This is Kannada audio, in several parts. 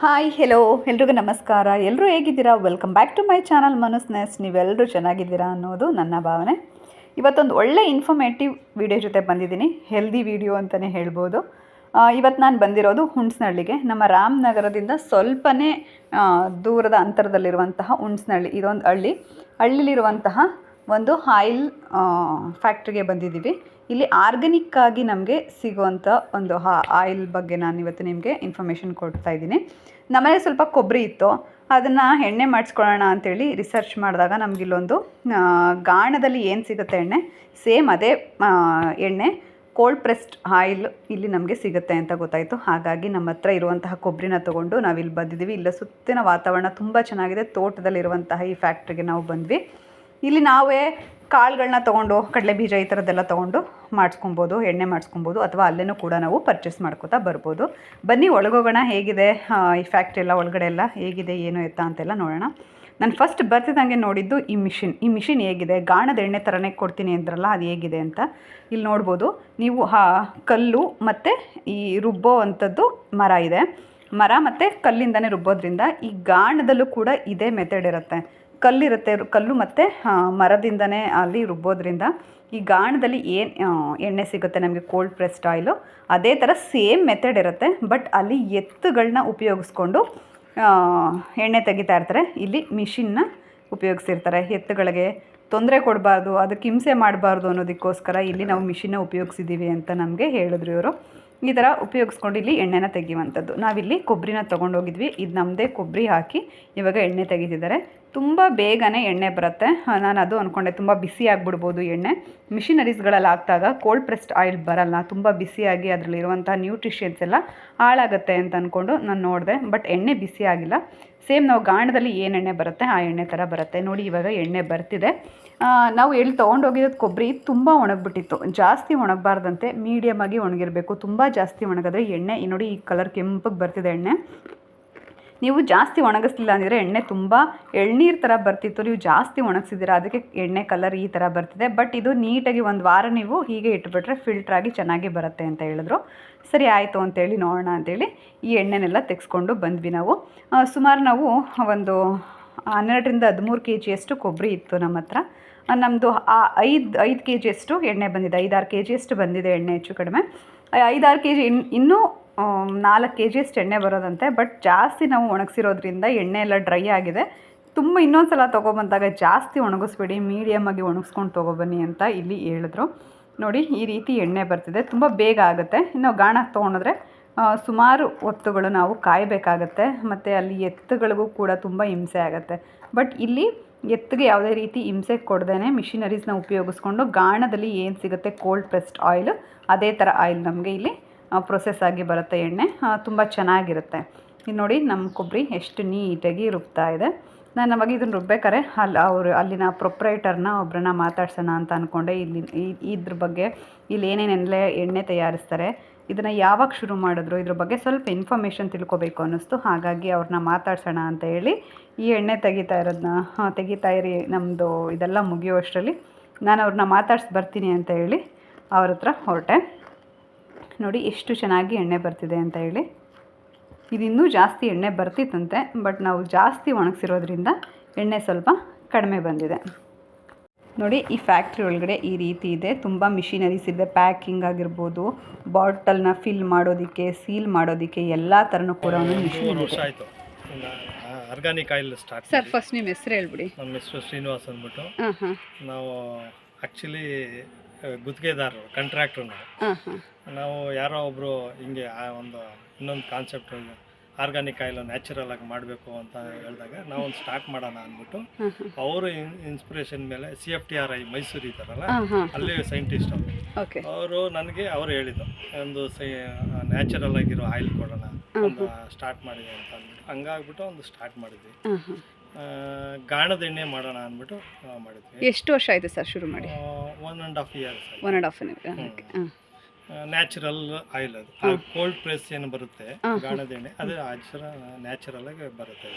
ಹಾಯ್ ಹೆಲೋ ಎಲ್ರಿಗೂ ನಮಸ್ಕಾರ. ಎಲ್ಲರೂ ಹೇಗಿದ್ದೀರಾ? Welcome back to my channel ಮನಸ್ನೆಸ್ ನೀವೆಲ್ಲರೂ ಚೆನ್ನಾಗಿದ್ದೀರಾ ಅನ್ನೋದು ನನ್ನ ಭಾವನೆ. ಇವತ್ತೊಂದು ಒಳ್ಳೆ ಇನ್ಫಾರ್ಮೇಟಿವ್ ವಿಡಿಯೋ ಜೊತೆ ಬಂದಿದ್ದೀನಿ. ಹೆಲ್ದಿ ವಿಡಿಯೋ ಅಂತಲೇ ಹೇಳ್ಬೋದು. ಇವತ್ತು ನಾನು ಬಂದಿರೋದು ಹುಣ್ಸ್ನಳ್ಳಿಗೆ. ನಮ್ಮ ರಾಮನಗರದಿಂದ ಸ್ವಲ್ಪನೇ ದೂರದ ಅಂತರದಲ್ಲಿರುವಂತಹ ಹುಣ್ಸ್ನಳ್ಳಿ. ಇದೊಂದು ಹಳ್ಳಿ. ಹಳ್ಳಿಲಿರುವಂತಹ ಒಂದು ಆಯಿಲ್ ಫ್ಯಾಕ್ಟ್ರಿಗೆ ಬಂದಿದ್ದೀವಿ. ಇಲ್ಲಿ ಆರ್ಗ್ಯಾನಿಕ್ ಆಗಿ ನಮಗೆ ಸಿಗುವಂಥ ಒಂದು ಆಯಿಲ್ ಬಗ್ಗೆ ನಾನು ಇವತ್ತು ನಿಮಗೆ ಇನ್ಫಾರ್ಮೇಷನ್ ಕೊಡ್ತಾ ಇದ್ದೀನಿ. ನಮ್ಮನೆ ಸ್ವಲ್ಪ ಕೊಬ್ಬರಿ ಇತ್ತು. ಅದನ್ನು ಎಣ್ಣೆ ಮಾಡಿಸ್ಕೊಳ್ಳೋಣ ಅಂತೇಳಿ ರಿಸರ್ಚ್ ಮಾಡಿದಾಗ ನಮಗಿಲ್ಲೊಂದು ಗಾಣದಲ್ಲಿ ಏನು ಸಿಗುತ್ತೆ ಎಣ್ಣೆ? ಸೇಮ್ ಅದೇ ಎಣ್ಣೆ. ಕೋಲ್ಡ್ ಪ್ರೆಸ್ಡ್ ಆಯಿಲ್ ಇಲ್ಲಿ ನಮಗೆ ಸಿಗುತ್ತೆ ಅಂತ ಗೊತ್ತಾಯಿತು. ಹಾಗಾಗಿ ನಮ್ಮ ಹತ್ರ ಇರುವಂತಹ ಕೊಬ್ಬರಿನ ತೊಗೊಂಡು ನಾವಿಲ್ಲಿ ಬಂದಿದ್ದೀವಿ. ಇಲ್ಲ ಸುತ್ತಿನ ವಾತಾವರಣ ತುಂಬ ಚೆನ್ನಾಗಿದೆ. ತೋಟದಲ್ಲಿರುವಂತಹ ಈ ಫ್ಯಾಕ್ಟ್ರಿಗೆ ನಾವು ಬಂದ್ವಿ. ಇಲ್ಲಿ ನಾವೇ ಕಾಳುಗಳನ್ನ ತೊಗೊಂಡು ಕಡಲೆ ಬೀಜ ಈ ಥರದ್ದೆಲ್ಲ ತೊಗೊಂಡು ಮಾಡಿಸ್ಕೊಬೋದು, ಎಣ್ಣೆ ಮಾಡಿಸ್ಕೊಬೋದು ಅಥವಾ ಅಲ್ಲೇನೂ ಕೂಡ ನಾವು ಪರ್ಚೇಸ್ ಮಾಡ್ಕೋತಾ ಬರ್ಬೋದು. ಬನ್ನಿ, ಒಳಗೋಗೋಣ ಹೇಗಿದೆ? ಈ ಫ್ಯಾಕ್ಟ್ರಿ ಎಲ್ಲ ಒಳಗಡೆ ಎಲ್ಲ ಹೇಗಿದೆ, ಏನು ಎತ್ತ ಅಂತೆಲ್ಲ ನೋಡೋಣ. ನಾನು ಫಸ್ಟ್ ಬರ್ತಿದ್ದಂಗೆ ನೋಡಿದ್ದು ಈ ಮಿಷಿನ್ ಈ ಮಿಷಿನ್ ಹೇಗಿದೆ? ಗಾಣದ ಎಣ್ಣೆ ಥರನೇ ಕೊಡ್ತೀನಿ ಅಂದ್ರಲ್ಲ, ಅದು ಹೇಗಿದೆ ಅಂತ. ಇಲ್ಲಿ ನೋಡ್ಬೋದು, ನೀವು ಹಾ, ಕಲ್ಲು ಮತ್ತು ಈ ರುಬ್ಬೋ ಅಂಥದ್ದು ಮರ ಇದೆ. ಮರ ಮತ್ತು ಕಲ್ಲಿಂದನೇ ರುಬ್ಬೋದ್ರಿಂದ ಈ ಗಾಣದಲ್ಲೂ ಕೂಡ ಇದೇ ಮೆಥಡ್ ಇರುತ್ತೆ. ಕಲ್ಲಿರುತ್ತೆ, ಕಲ್ಲು ಮತ್ತು ಮರದಿಂದನೇ ಅಲ್ಲಿ ರುಬ್ಬೋದ್ರಿಂದ ಈ ಗಾಣದಲ್ಲಿ ಏನು ಎಣ್ಣೆ ಸಿಗುತ್ತೆ ನಮಗೆ ಕೋಲ್ಡ್ ಪ್ರೆಸ್ಡ್ ಆಯಿಲು ಅದೇ ಥರ ಸೇಮ್ ಮೆಥಡ್ ಇರುತ್ತೆ. ಬಟ್ ಅಲ್ಲಿ ಎತ್ತುಗಳನ್ನ ಉಪಯೋಗಿಸ್ಕೊಂಡು ಎಣ್ಣೆ ತೆಗಿತಾ ಇರ್ತಾರೆ. ಇಲ್ಲಿ ಮಿಷಿನ್ನ ಉಪಯೋಗಿಸಿರ್ತಾರೆ ಎತ್ತುಗಳಿಗೆ ತೊಂದರೆ ಕೊಡಬಾರ್ದು, ಅದಕ್ಕೆ ಹಿಂಸೆ ಮಾಡಬಾರ್ದು ಅನ್ನೋದಕ್ಕೋಸ್ಕರ ಇಲ್ಲಿ ನಾವು ಮಿಷಿನ್ನ ಉಪಯೋಗಿಸಿದ್ದೀವಿ ಅಂತ ನಮಗೆ ಹೇಳಿದ್ರು ಇವರು. ಈ ಥರ ಉಪಯೋಗಿಸ್ಕೊಂಡು ಇಲ್ಲಿ ಎಣ್ಣೆನ ತೆಗೆಯುವಂಥದ್ದು. ನಾವಿಲ್ಲಿ ಕೊಬ್ಬರಿನ ತೊಗೊಂಡೋಗಿದ್ವಿ. ಇದು ನಮ್ಮದೇ ಕೊಬ್ಬರಿ ಹಾಕಿ ಇವಾಗ ಎಣ್ಣೆ ತೆಗಿತಿದ್ದಾರೆ ತುಂಬ ಬೇಗನೆ ಎಣ್ಣೆ ಬರುತ್ತೆ. ನಾನು ಅದು ಅಂದ್ಕೊಂಡೆ ತುಂಬ ಬಿಸಿ ಆಗಿಬಿಡ್ಬೋದು ಎಣ್ಣೆ. ಮಿಷಿನರೀಸ್ಗಳಲ್ಲಿ ಹಾಕಿದಾಗ ಕೋಲ್ಡ್ ಪ್ರೆಸ್ಡ್ ಆಯಿಲ್ ಬರಲ್ಲ. ತುಂಬ ಬಿಸಿಯಾಗಿ ಅದರಲ್ಲಿರುವಂಥ ನ್ಯೂಟ್ರಿಷಿಯನ್ಸ್ ಎಲ್ಲ ಹಾಳಾಗುತ್ತೆ ಅಂತ ಅಂದ್ಕೊಂಡು ನಾನು ನೋಡಿದೆ. ಬಟ್ ಎಣ್ಣೆ ಬಿಸಿ ಆಗಿಲ್ಲ. ಸೇಮ್ ನಾವು ಗಾಣದಲ್ಲಿ ಏನು ಎಣ್ಣೆ ಬರುತ್ತೆ, ಆ ಎಣ್ಣೆ ಥರ ಬರುತ್ತೆ. ನೋಡಿ ಇವಾಗ ಎಣ್ಣೆ ಬರ್ತಿದೆ. ನಾವು ಎಲ್ಲಿ ತೊಗೊಂಡೋಗಿರೋದು ಕೊಬ್ಬರಿ ತುಂಬ ಒಣಗಿಬಿಟ್ಟಿತ್ತು. ಜಾಸ್ತಿ ಒಣಗಬಾರ್ದಂತೆ ಮೀಡಿಯಮ್ ಆಗಿ ಒಣಗಿರಬೇಕು. ತುಂಬ ಜಾಸ್ತಿ ಒಣಗಿದ್ರೆ ಎಣ್ಣೆ ನೋಡಿ ಈ ಕಲರ್ ಕೆಂಪಗೆ ಬರ್ತಿದೆ ಎಣ್ಣೆ. ನೀವು ಜಾಸ್ತಿ ಒಣಗಿಸ್ಲಿಲ್ಲ ಅಂದರೆ ಎಣ್ಣೆ ತುಂಬ ಎಳ್ನೀರು ಥರ ಬರ್ತಿತ್ತು. ನೀವು ಜಾಸ್ತಿ ಒಣಗಿಸಿದ್ದೀರಾ, ಅದಕ್ಕೆ ಎಣ್ಣೆ ಕಲರ್ ಈ ಥರ ಬರ್ತಿದೆ. ಬಟ್ ಇದು ನೀಟಾಗಿ ಒಂದು ವಾರ ನೀವು ಹೀಗೆ ಇಟ್ಬಿಟ್ರೆ ಫಿಲ್ಟ್ರಾಗಿ ಚೆನ್ನಾಗಿ ಬರುತ್ತೆ ಅಂತ ಹೇಳಿದ್ರು. ಸರಿ, ಆಯಿತು ಅಂತೇಳಿ ನೋಡೋಣ ಅಂತೇಳಿ ಈ ಎಣ್ಣೆನೆಲ್ಲ ತೆಗೆಸ್ಕೊಂಡು ಬಂದ್ವಿ ನಾವು. ಸುಮಾರು ನಾವು ಒಂದು ಹನ್ನೆರಡರಿಂದ ಹದಿಮೂರು ಕೆ ಜಿಯಷ್ಟು ಕೊಬ್ಬರಿ ಇತ್ತು ನಮ್ಮ ಹತ್ರ. ನಮ್ಮದು ಆ ಐದು ಐದು ಕೆ ಜಿಯಷ್ಟು ಎಣ್ಣೆ ಬಂದಿದೆ. ಐದಾರು ಕೆ ಜಿಯಷ್ಟು ಬಂದಿದೆ ಎಣ್ಣೆ ಹೆಚ್ಚು ಕಡಿಮೆ. ಐದಾರು ಕೆ ಜಿ ಇನ್, ಇನ್ನೂ ನಾಲ್ಕು ಕೆ ಜಿಯಷ್ಟು ಎಣ್ಣೆ ಬರೋದಂತೆ, ಬಟ್ ಜಾಸ್ತಿ ನಾವು ಒಣಗಿಸಿರೋದ್ರಿಂದ ಎಣ್ಣೆ ಎಲ್ಲ ಡ್ರೈ ಆಗಿದೆ. ತುಂಬ ಇನ್ನೊಂದು ಸಲ ತೊಗೊಬಂದಾಗ ಜಾಸ್ತಿ ಒಣಗಿಸ್ಬೇಡಿ ಮೀಡಿಯಮ್ಮಾಗಿ ಒಣಗಿಸ್ಕೊಂಡು ತೊಗೊಬನ್ನಿ ಅಂತ ಇಲ್ಲಿ ಹೇಳಿದ್ರು. ನೋಡಿ, ಈ ರೀತಿ ಎಣ್ಣೆ ಬರ್ತಿದೆ. ತುಂಬ ಬೇಗ ಆಗುತ್ತೆ. ಇನ್ನು ಗಾಣ ತೊಗೊಂಡ್ರೆ ಸುಮಾರು ಹೊತ್ತುಗಳು ನಾವು ಕಾಯಬೇಕಾಗತ್ತೆ. ಮತ್ತು ಅಲ್ಲಿ ಎತ್ತುಗಳಿಗೂ ಕೂಡ ತುಂಬ ಹಿಂಸೆ ಆಗುತ್ತೆ. ಬಟ್ ಇಲ್ಲಿ ಎತ್ತಿಗೆ ಯಾವುದೇ ರೀತಿ ಹಿಂಸೆ ಕೊಡ್ದೇ ಮಿಷಿನರೀಸ್ನ ಉಪಯೋಗಿಸ್ಕೊಂಡು ಗಾಣದಲ್ಲಿ ಏನು ಸಿಗುತ್ತೆ, ಕೋಲ್ಡ್ ಪ್ರೆಸ್ಡ್ ಆಯಿಲ್, ಅದೇ ಥರ ಆಯಿಲ್ ನಮಗೆ ಇಲ್ಲಿ ಪ್ರೊಸೆಸ್ ಆಗಿ ಬರುತ್ತೆ ಎಣ್ಣೆ. ತುಂಬ ಚೆನ್ನಾಗಿರುತ್ತೆ. ಇಲ್ಲಿ ನೋಡಿ ನಮ್ಮ ಕೊಬ್ಬರಿ ಎಷ್ಟು ನೀಟಾಗಿ ರುಬ್ತಾ ಇದೆ. ನಾನು ನಮಗೆ ಇದನ್ನು ರುಬ್ಬೇಕಾರೆ ಅಲ್ಲಿ ಅವರು ಅಲ್ಲಿನ ಪ್ರೊಪ್ರೈಟರ್ನ ಒಬ್ಬರನ್ನ ಮಾತಾಡ್ಸೋಣ ಅಂತ ಅಂದ್ಕೊಂಡೆ ಇಲ್ಲಿ ಇದ್ರ ಬಗ್ಗೆ ಇಲ್ಲಿ ಏನೇನೆಲ್ಲ ಎಣ್ಣೆ ತಯಾರಿಸ್ತಾರೆ, ಇದನ್ನು ಯಾವಾಗ ಶುರು ಮಾಡಿದ್ರು, ಇದ್ರ ಬಗ್ಗೆ ಸ್ವಲ್ಪ ಇನ್ಫಾರ್ಮೇಷನ್ ತಿಳ್ಕೊಬೇಕು ಅನ್ನಿಸ್ತು. ಹಾಗಾಗಿ ಅವ್ರನ್ನ ಮಾತಾಡ್ಸೋಣ ಅಂತ ಹೇಳಿ ಈ ಎಣ್ಣೆ ತೆಗಿತಾ ಇರೋದನ್ನ ತೆಗಿತಾ ಇರಿ ನಮ್ಮದು ಇದೆಲ್ಲ ಮುಗಿಯುವಷ್ಟರಲ್ಲಿ. ನಾನು ಅವ್ರನ್ನ ಮಾತಾಡ್ಸಿ ಬರ್ತೀನಿ ಅಂತ ಹೇಳಿ ಅವ್ರ ಹತ್ರ ಹೊರಟೆ. ನೋಡಿ ಎಷ್ಟು ಚೆನ್ನಾಗಿ ಎಣ್ಣೆ ಬರ್ತಿದೆ ಅಂತ ಹೇಳಿ. ಇದು ಇನ್ನೂ ಜಾಸ್ತಿ ಎಣ್ಣೆ ಬರ್ತಿತ್ತಂತೆ ಬಟ್ ನಾವು ಜಾಸ್ತಿ ಒಣಗಿಸಿರೋದ್ರಿಂದ ಎಣ್ಣೆ ಸ್ವಲ್ಪ ಕಡಿಮೆ ಬಂದಿದೆ. ನೋಡಿ ಈ ಫ್ಯಾಕ್ಟ್ರಿ ಒಳಗಡೆ ಈ ರೀತಿ ಇದೆ. ತುಂಬ ಮಿಷಿನರೀಸ್ ಇದೆ. ಪ್ಯಾಕಿಂಗ್ ಆಗಿರ್ಬೋದು ಬಾಟಲ್ನ ಫಿಲ್ ಮಾಡೋದಕ್ಕೆ ಸೀಲ್ ಮಾಡೋದಕ್ಕೆ ಎಲ್ಲ ಥರನೂ ಕೂಡ ಒಂದು ಮಿಷಿನ್ ಇದೆ. Organic oil start sir first ನಿಮ್ಮ ಹೆಸರು ಹೇಳ್ಬಿಡಿ. ನಮ್ಮ ಹೆಸರು ಶ್ರೀನಿವಾಸ್ ಅಂದ್ಬಿಟ್ಟು. ನಾವು ಆ್ಯಕ್ಚುಲಿ ಗುತ್ತಿಗೆದಾರರು ಕಾಂಟ್ರಾಕ್ಟ್ರು ನಾವು ಯಾರೋ ಒಬ್ಬರು ಹಿಂಗೆ ಆ ಒಂದು ಇನ್ನೊಂದು ಕಾನ್ಸೆಪ್ಟ್ ಆರ್ಗಾನಿಕ್ ಆಯಿಲ್ ನ್ಯಾಚುರಲ್ ಆಗಿ ಮಾಡಬೇಕು ಅಂತ ಹೇಳಿದಾಗ ನಾವು ಒಂದು ಸ್ಟಾರ್ಟ್ ಮಾಡೋಣ ಅಂದ್ಬಿಟ್ಟು ಅವರು ಇನ್ಸ್ಪಿರೇಷನ್ ಮೇಲೆ C F T R I Mysuru ಇದ್ದಾರಲ್ಲ ಅಲ್ಲಿ ಸೈಂಟಿಸ್ಟ್ ಅವರು. ಅವರು ನನಗೆ ಅವರು ಹೇಳಿದ್ದು ಒಂದು ಸೈ ನ್ಯಾಚುರಲ್ ಆಗಿರೋ ಆಯಿಲ್ ಕೊಡೋಣ ಒಂದು ಸ್ಟಾರ್ಟ್ ಮಾಡಿದೆ ಅಂತ ಅಂದ್ಬಿಟ್ಟು. ಹಂಗಾಗ್ಬಿಟ್ಟು ಒಂದು ಸ್ಟಾರ್ಟ್ ಮಾಡಿದ್ವಿ. ಗಾಣದ ಎಣ್ಣೆ ಮಾಡೋಣ ಅಂದ್ಬಿಟ್ಟು ಮಾಡಿದ್ವಿ. ಎಷ್ಟು ವರ್ಷ ಆಯಿತು ಸರ್ ಶುರು ಮಾಡಿ? One and half years one and half year natural oil ಅದು. ಕೋಲ್ಡ್ ಪ್ರೆಸ್ ಏನು ಬರುತ್ತೆ? ಗಾಣದ ಎಣ್ಣೆ. ಅದು ಆಚರ ನ್ಯಾಚುರಲ್ ಆಗಿ ಬರುತ್ತೆ.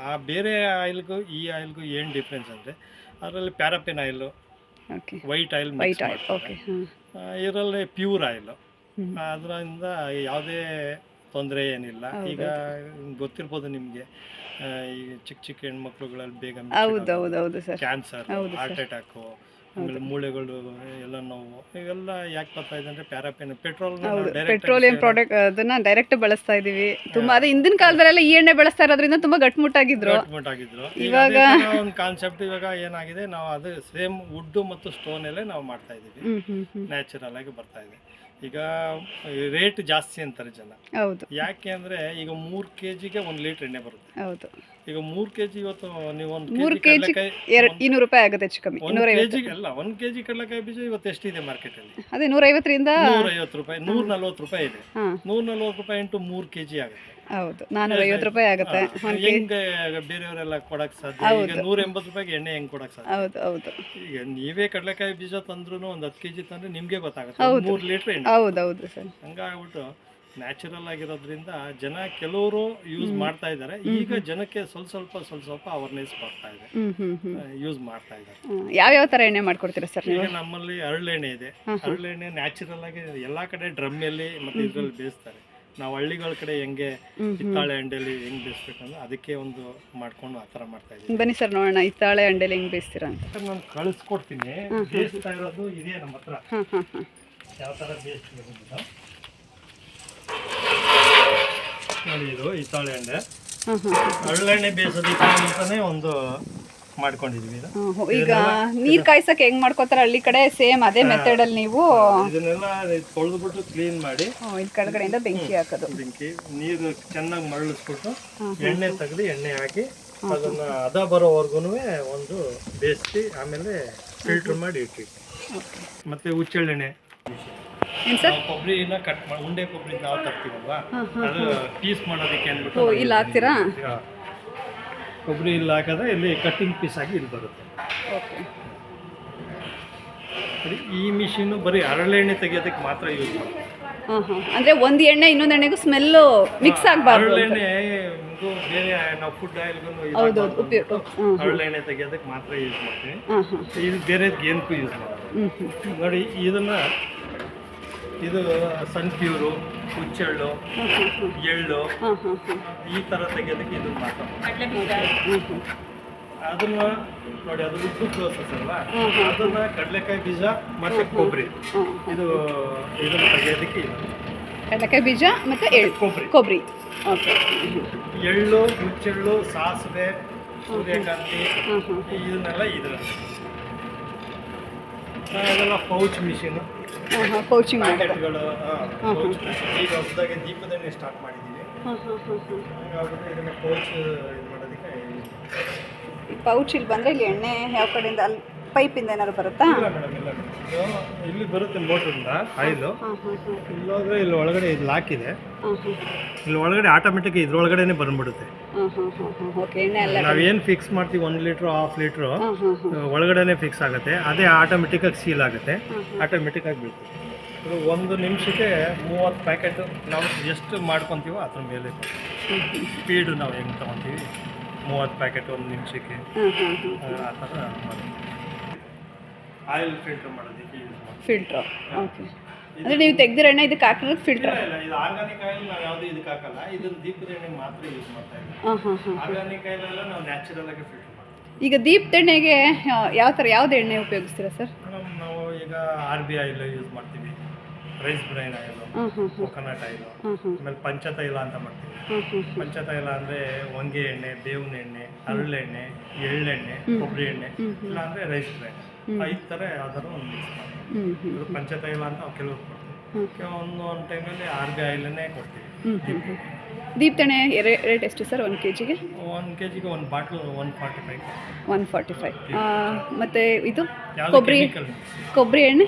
ಆ, ಬೇರೆ ಆಯಿಲ್ಗೂ ಈ ಆಯಿಲ್ಗೂ ಏನು ಡಿಫ್ರೆನ್ಸ್ ಅಂದರೆ ಅದರಲ್ಲಿ ಪ್ಯಾರಪಿನ್ ಆಯಿಲು ವೈಟ್ ಆಯಿಲ್ ಇದರಲ್ಲಿ ಪ್ಯೂರ್ ಆಯಿಲು ಅದರಿಂದ ಯಾವುದೇ ತೊಂದರೆ ಏನಿಲ್ಲ. ಈಗ ಗೊತ್ತಿರ್ಬೋದು ನಿಮಗೆ. ಈಗ ಚಿಕ್ಕ ಚಿಕ್ಕ ಹೆಣ್ಮಕ್ಳುಗಳಲ್ಲಿ ಬೇಗ ಸರ್. ಕ್ಯಾನ್ಸರ್ ಹಾರ್ಟ್ ಅಟ್ಯಾಕು ಆಮೇಲೆ ಮೂಳೆಗಳು ಎಲ್ಲ ನೋವು ಇವೆಲ್ಲ ಯಾಕೆ ಬರ್ತಾ ಇದೆ ಅಂದ್ರೆ ಪ್ಯಾರಾಪಿನ್ ಪೆಟ್ರೋಲ್ ಪೆಟ್ರೋಲಿಯಂ ಪ್ರಾಡಕ್ಟ್ ಅದನ್ನ ಡೈರೆಕ್ಟ್ ಬಳಸ್ತಾ ಇದೀವಿ. ತುಂಬಾ ಅದೇ ಹಿಂದಿನ ಕಾಲದಲ್ಲೆಲ್ಲ ಈ ಎಣ್ಣೆ ಬಳಸ್ತಾ ಇರೋದ್ರಿಂದ ತುಂಬಾ ಗಟ್ಮುಟ್ಟಾಗಿದ್ರು. ಆಗಿದ್ರು ಇವಾಗ- ಒಂದು ಕಾನ್ಸೆಪ್ಟ್ ಇವಾಗ ಏನಾಗಿದೆ ನಾವು ಅದು ಸೇಮ್ ವುಡ್ ಮತ್ತು ಸ್ಟೋನ್ ಅಲ್ಲೇ ನಾವು ಮಾಡ್ತಾ ಇದೀವಿ. ನ್ಯಾಚುರಲ್ ಆಗಿ ಬರ್ತಾ ಇದೆ. ಈಗ ರೇಟ್ ಜಾಸ್ತಿ ಅಂತಾರೆ ಜನ. ಹೌದು. ಯಾಕೆ ಅಂದ್ರೆ ಈಗ ಮೂರ್ ಕೆಜಿಗೆ ಒಂದ್ ಲೀಟರ್ ಎಣ್ಣೆ ಬರುತ್ತೆ. ಹೌದು. ಈಗ ಮೂರ್ ಕೆಜಿ ಇವತ್ತು ನೀವು ಒಂದ್ ಮೂರು ಕೆಜಿ ಕೆಜಿ ಇನ್ನೂರು ರೂಪಾಯಿ ಆಗುತ್ತೆ ಹೆಚ್ಚು ಕಮ್ಮಿ ಇನ್ನೂರ ಐವತ್ತು ಕೆಜಿಗೆ ಅಲ್ಲ ಒಂದ್ ಕೆಜಿ ಕಡಲೆಕಾಯಿ ಬೀಜ ಇವತ್ತು ಎಷ್ಟಿದೆ ಮಾರ್ಕೆಟ್ ಅಲ್ಲಿ? ಅದೇ ನೂರ ಐವತ್ತರಿಂದ ನೂರ ಐವತ್ತು ರೂಪಾಯಿ ನೂರ ನಲ್ವತ್ತು ರೂಪಾಯಿ ಇದೆ. ನೂರ ನಲ್ವತ್ತು ರೂಪಾಯಿ ಇಂಟು ಮೂರ್ ಕೆಜಿ ಆಗುತ್ತೆ. ಹೌದು ನಾನೂರ ಐವತ್ತು ರೂಪಾಯಿ ಆಗುತ್ತೆ ಕೆ ಹೆಂಗೆ ಬೇರೆಯವರೆಲ್ಲ ಕೊಡಕ್ ಸಾಧ್ಯ? ಈಗ ನೂರ ಎಂಬತ್ತು ರೂಪಾಯಿಗೆ ಎಣ್ಣೆ ಹೆಂಗ್ ಕೊಡಕ್ ಸಾಧ್ಯ? ಹೌದು ಹೌದು. ಈಗ ನೀವೇ ಕಡಲೆಕಾಯಿ ಬೀಜ ತಂದ್ರೂ ಒಂದು ಹತ್ತು ಕೆಜಿ ತಂದ್ರೆ ನಿಮಗೆ ಗೊತ್ತಾಗುತ್ತೆ ಮೂರು ಲೀಟರ್ ಎಣ್ಣೆ. ಹೌದು ಹೌದು ಸರ್. ಹಂಗಾಗ್ಬಿಟ್ಟು ನ್ಯಾಚುರಲ್ ಆಗಿರೋದ್ರಿಂದ ಜನ ಕೆಲವರು ಯೂಸ್ ಮಾಡ್ತಾ ಇದ್ದಾರೆ. ಈಗ ಜನಕ್ಕೆ ಸ್ವಲ್ಪ ಸ್ವಲ್ಪ ಸ್ವಲ್ಪ ಸ್ವಲ್ಪ ಅವೇರ್ನೆಸ್ ಬರ್ತಾ ಇದೆ. ಯೂಸ್ ಮಾಡ್ತಾ ಇದ್ದಾರೆ. ಯಾವ್ಯಾವ ತರ ಎಣ್ಣೆ ಮಾಡ್ಕೊಡ್ತೀರಾ ಸರ್ ನೀವು? ಈಗ ನಮ್ಮಲ್ಲಿ ಅರಳೆಣ್ಣೆ ಇದೆ. ಅರಳೆಣ್ಣೆ ನ್ಯಾಚುರಲ್ ಆಗಿ ಎಲ್ಲಾ ಕಡೆ ಡ್ರಮ್ ಅಲ್ಲಿ ಮತ್ತೆ ಇದ್ರಲ್ಲಿ ಬೇಯಿಸ್ತಾರೆ. ನಾವು ಹಳ್ಳಿಗಳ ಕಡೆ ಹೆಂಗೆ ಹಿತ್ತಾಳೆ ಅಂಡೆಲಿ ಹೆಂಗ್ ಬೇಯಿಸ್ಬೇಕಂದ್ರೆ ಅದಕ್ಕೆ ಒಂದು ಮಾಡ್ಕೊಂಡು ಆ ತರ ಮಾಡ್ತಾ ಇದ್ದೀವಿ. ಬನ್ನಿ ಸರ್ ನೋಡೋಣ ಹಿತ್ತಾಳೆ ಅಂಡೆಲಿ ಹೆಂಗ್ ಬೇಯಿಸ್ತೀರಾ ಅಂತ. ನಾನು ಕಳಿಸ್ಕೊಡ್ತೀನಿ. ಬೇಯಿಸ್ತಾ ಇರೋದು ಇದೆ ನಮ್ಮ ಹತ್ರ. ಯಾವ ತರ ಬೇಯಿಸ್ತೀವಿ ಅಂತ. ನೋಡಿ ಇದು ಹಾಂ ಹರಳೆಣ್ಣೆ ಬೇಯಿಸೋದಕ್ಕೆ ಅಂತಾನೆ ಒಂದು ಮಾಡ್ಕೊಂಡಿದೀವಿ ಈಗ ನೀರ್ ಕಾಯ್ಸಕ್ ಹೆಂಗ್ ಮಾಡ್ಕೋತಾರ ಹಳ್ಳಿ ಕಡೆ ಸೇಮ್ ಅದೇ ಮೆಥಡ್ ಅಲ್ಲಿ ನೀವು ಇದನ್ನೆಲ್ಲ ತೊಳೆದ್ಬಿಟ್ಟು ಕ್ಲೀನ್ ಮಾಡಿ. ಕೆಳಗಡೆಯಿಂದ ಬೆಂಕಿ ಹಾಕೋದು. ಬೆಂಕಿ ನೀರು ಚೆನ್ನಾಗಿ ಮರಳಿಸ್ಬಿಟ್ಟು ಎಣ್ಣೆ ತೆಗೆದು ಎಣ್ಣೆ ಹಾಕಿ ಅದನ್ನ ಅದ ಬರೋವರೆಗೂ ಒಂದು ಬೇಯಿಸಿ ಆಮೇಲೆ ಫಿಲ್ಟರ್ ಮಾಡಿ ಇಟ್ಟಿ ಮತ್ತೆ ಹುಚ್ಚೆಳ್ಳೆಣ್ಣೆ ಏನ್ ಸರ್? ಕೊಬ್ಬರಿನ ಕಟ್ ಮಾಡಿ ಉಂಡೆ ಕೊಬ್ಬರಿ ನಾವು ತರ್ತೀವಲ್ವಾ? ಅದು ಪೀಸ್ ಮಾಡೋದಕ್ಕೆ ಅಂದ್ಬಿಟ್ಟು ಓ ಇಲ್ಲಿ ಹಾಕ್ತೀರಾ. ಕೊಬ್ಬರಿ ಇಲ್ಲಿ ಹಾಕಿದ್ರೆ ಇಲ್ಲಿ ಕಟ್ಟಿಂಗ್ ಪೀಸ್ ಆಗಿ ಇಲ್ಲಿ ಬರುತ್ತೆ. ಓಕೆ. ಈ ಮಿಷಿನ್ನು ಬರೀ ಹರಳೆಣ್ಣೆ ತೆಗಿಯೋದಕ್ಕೆ ಮಾತ್ರ ಯೂಸ್ ಮಾಡ್ತೀವಿ. ಹಾಂ ಹಾಂ. ಅಂದ್ರೆ ಒಂದು ಎಣ್ಣೆ ಇನ್ನೊಂದು ಎಣ್ಣೆಗೂ ಸ್ಮೆಲ್ಲು ಮಿಕ್ಸ್ ಆಗ್ಬಾರ್ದು ಹರಳೆಣ್ಣೆ ಬೇರೆ ನಾವು ಫುಡ್ ಆಯಿಲ್ಗೂ ಹೌದು ಉಪಯೋಗ ಹರಳೆಣ್ಣೆ ತೆಗಿಯೋದಕ್ಕೆ ಮಾತ್ರ ಯೂಸ್ ಮಾಡ್ತೀವಿ. ಇದು ಬೇರೆ ಏನಕ್ಕೂ ಯೂಸ್ ಮಾಡೋದು ನೋಡಿ ಇದನ್ನ ಇದು ಸಂಕ್ಯೂರು ಹುಚ್ಚೆಳ್ಳು ಎಳ್ಳು ಈ ಥರ ತೆಗೆಯೋದಕ್ಕೆ ಇದು ಅದನ್ನ ನೋಡಿ ಅದು ಉದ್ದು ಪ್ರೋಸೆಸ್ ಅಲ್ವಾ. ಅದನ್ನ ಕಡಲೆಕಾಯಿ ಬೀಜ ಮತ್ತೆ ಕೊಬ್ಬರಿ. ಇದು ಇದನ್ನ ತೆಗೆಯೋದಕ್ಕೆ ಇದು. ಕಡಲೆಕಾಯಿ ಬೀಜ ಮತ್ತೆ ಎಳ್ಳು. ಕೊಬ್ಬರಿ. ಕೊಬ್ಬರಿ. ಓಕೆ. ಎಳ್ಳು ಹುಚ್ಚೆಳ್ಳು ಸಾಸಿವೆ ಸೂರ್ಯಕಾಂತಿ ಇದನ್ನೆಲ್ಲ ಇದ್ರಲ್ಲಿ. ಅದೆಲ್ಲ ಪೌಚ್ ಮಿಷಿನ್. ಹಾಂ ಹಾಂ ಕೋಚಿಂಗ್ ಮಾಡೋದು ಪ್ಯಾಕೆಟ್ಗಳು ಪೌಚ್ ಮಿಷಿನ್ ಈಗ ಹೊಸದಾಗಿ ದೀಪದಣ್ಣೆ ಸ್ಟಾರ್ಟ್ ಮಾಡಿದ್ದೀವಿ ಹಾಂ ಹಾಂ ಹಾಂ ಹಾಂ. ಹಾಗಾಗ್ಬಿಟ್ಟು ಇದನ್ನ ಪೌಚ್ ಇದು ಮಾಡೋದಕ್ಕೆ ಈ ಪೌಚ್ ಇಲ್ಲಿ ಬಂದರೆ ಇಲ್ಲಿ ಎಣ್ಣೆ ಯಾವ ಕಡೆಯಿಂದ ಅಲ್ಲಿ ಪೈಪಿಂದ ಏನಾದ್ರು ಬರುತ್ತಾ? ಇಲ್ಲ ಇಲ್ಲ ಇಲ್ಲಿ ಬರುತ್ತೆ ಮೋಟ್ರಿಂದ ಆಯಿಲು. ಇಲ್ಲೋದ್ರೆ ಇಲ್ಲಿ ಒಳಗಡೆ ಇದು ಹಾಕಿದೆ ಇಲ್ಲಿ ಒಳಗಡೆ ಆಟೋಮೆಟಿಕ್ ಇದ್ರೊಳಗಡೆನೆ ಬಂದ್ಬಿಡುತ್ತೆ. ನಾವೇನ್ ಫಿಕ್ಸ್ ಮಾಡ್ತೀವಿ ಒಂದು ಲೀಟರ್ ಹಾಫ್ ಲೀಟ್ರು ಒಳಗಡೆನೆ ಫಿಕ್ಸ್ ಆಗುತ್ತೆ. ಅದೇ ಆಟೋಮೆಟಿಕ್ಕಾಗಿ ಸೀಲ್ ಆಗುತ್ತೆ. ಆಟೋಮೆಟಿಕ್ಕಾಗಿ ಆಗಿ ಇದು ಒಂದು ನಿಮಿಷಕ್ಕೆ ಮೂವತ್ತು ಪ್ಯಾಕೆಟ್ ನಾವು ಎಷ್ಟು ಮಾಡ್ಕೊತೀವೋ ಅದ್ರ ಮೇಲೆ. ಸ್ಪೀಡು ನಾವು ಹೆಂಗೆ ತೊಗೊತೀವಿ? ಮೂವತ್ತು ಪ್ಯಾಕೆಟ್ ಒಂದು ನಿಮಿಷಕ್ಕೆ. ಆ ಥರ ಆಯಿಲ್ ಫಿಲ್ಟರ್ ಮಾಡೋದಕ್ಕೆ ಯೂಸ್ ಮಾಡ್ತೀವಿ. Filter okay. ಅಂದರೆ ನೀವು ತೆಗ್ದಿರೋ ಎಣ್ಣೆ ಇದಕ್ಕೆ ಹಾಕಿರೋದು ಫಿಲ್ಟರ್? ಇಲ್ಲ ಇದು ಆರ್ಗಾನಿಕ್ ಆಯಿಲ್ ನಾವು ಯಾವುದೂ ಇದಕ್ಕೆ ಹಾಕಲ್ಲ ಇದನ್ನು ದೀಪದ ಎಣ್ಣೆ ಮಾತ್ರ ಯೂಸ್ ಮಾಡ್ತಾ ಹಾಂ ಹಾಂ ಹಾಂ. ಆರ್ಗಾನಿಕ್ ಎಲ್ಲ ನಾವು ನ್ಯಾಚುರಲ್ ಆಗಿ ಫಿಲ್ಟರ್ ಮಾಡ್ತೀವಿ. ಈಗ ದೀಪದೆಣ್ಣೆಗೆ ಯಾವ ಥರ ಯಾವ್ದು ಎಣ್ಣೆ ಉಪಯೋಗಿಸ್ತೀರಾ ಸರ್? ಮೇಡಮ್ ನಾವು ಈಗ ಆರ್ ಬಿ ಆಯಿಲ್ ಯೂಸ್ ಮಾಡ್ತೀವಿ. ರೈಸ್ ಬ್ರೈನ್ ಆಯಿಲು ಹಾಂ ಹಾಂ ಹಾಂ. ಕೊಕೊನಟ್ ಆಯಿಲು ಆಮೇಲೆ ಪಂಚತೈಲ ಅಂತ ಮಾಡ್ತೀವಿ. ಹಾಂ ಹಾಂ ಪಂಚತೈಲ ಅಂದರೆ ಹೊಂಗೆ ಎಣ್ಣೆ ಬೇವಿನ ಎಣ್ಣೆ ಹರಳೆಣ್ಣೆ ಎಳ್ಳೆಣ್ಣೆ ಕೊಬ್ಬರಿ ಎಣ್ಣೆ ಇಲ್ಲ ಅಂದರೆ ರೈಸ್ ಬ್ರೈನ್ ಐದು ಥರ ಯಾವ್ದಾದ್ರು ಒಂದು ಮಿಕ್ಸ್ ಪಂಚತೈಲ ಅಂತ ಕೆಲವ್ರು ಕೊಡ್ತೀವಿ ಕೆಲವೊಂದು ಒಂದು ಟೈಮಲ್ಲಿ ಆರ್ ಬಿ ಆಯಿಲನ್ನೇ ಕೊಡ್ತೀವಿ. ದೀಪ್ತಣೆ ರೇಟ್ ಎಷ್ಟು ಸರ್ ಒಂದು ಕೆ ಜಿಗೆ ಒಂದು ಕೆ ಜಿಗೆ ಒಂದು bottle one forty five. One forty five. ಮತ್ತು ಇದು ಕೊಬ್ಬರಿ ಕೊಬ್ಬರಿ ಎಣ್ಣೆ?